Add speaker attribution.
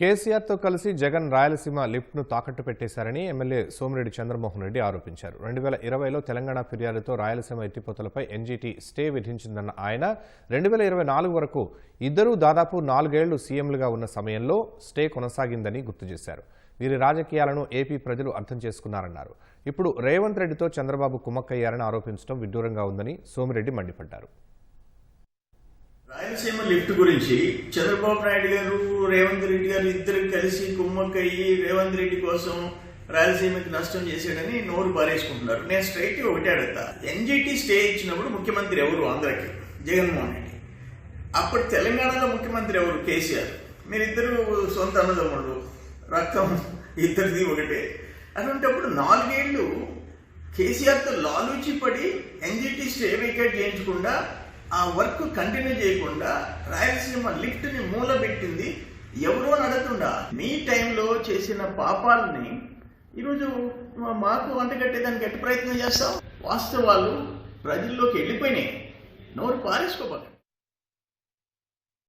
Speaker 1: కేసీఆర్తో కలిసి జగన్ రాయలసీమ లిఫ్ట్ను తాకట్టు పెట్టేశారని ఎమ్మెల్యే సోమిరెడ్డి చంద్రమోహన్ రెడ్డి ఆరోపించారు. రెండు వేల ఇరవైలో తెలంగాణ ఫిర్యాదుతో రాయలసీమ ఎత్తిపోతలపై ఎన్జీటీ స్టే విధించిందన్న ఆయన రెండు వేల ఇరవై నాలుగు వరకు ఇద్దరూ దాదాపు నాలుగేళ్ళు సీఎంలుగా ఉన్న సమయంలో స్టే కొనసాగిందని గుర్తు చేశారు. వీరి రాజకీయాలను ఏపీ ప్రజలు అర్థం చేసుకున్నారన్నారు. ఇప్పుడు రేవంత్ రెడ్డితో చంద్రబాబు కుమ్మక్కయ్యారని ఆరోపించడం విడ్డూరంగా ఉందని సోమిరెడ్డి మండిపడ్డారు.
Speaker 2: రాయలసీమ లిఫ్ట్ గురించి చంద్రబాబు నాయుడు గారు రేవంత్ రెడ్డి గారు ఇద్దరు కలిసి కుమ్మక్కయ్యి రేవంత్ రెడ్డి కోసం రాయలసీమకి నష్టం చేశాడని నోరు పారేసుకుంటున్నారు. నేను స్ట్రైట్ ఒకటే అడుగుతా. ఎన్జిటి స్టే ఇచ్చినప్పుడు ముఖ్యమంత్రి ఎవరు ఆంధ్రకి? జగన్మోహన్ రెడ్డి. అప్పుడు తెలంగాణలో ముఖ్యమంత్రి ఎవరు? కేసీఆర్. మీరిద్దరు సొంత అన్నదమ్ముళ్ళు. రక్తం ఇద్దరిది ఒకటే. అటువంటిప్పుడు నాలుగేళ్ళు కేసీఆర్తో లాలూచి పడి ఎన్జిటి స్టే వేకేట్ చేయించకుండా ఆ వర్క్ కంటిన్యూ చేయకుండా రాయలసీమ లిఫ్ట్ని మూలబెట్టింది ఎవరో నడుతుండా మీ టైంలో చేసిన పాపాలని ఈరోజు మా- మాకు వంటగట్టేదానికి ఎట్టి ప్రయత్నం చేస్తాం వాస్తవాలు ప్రజల్లోకి వెళ్ళిపోయినాయి. నోరు పారేసుకోబాకండి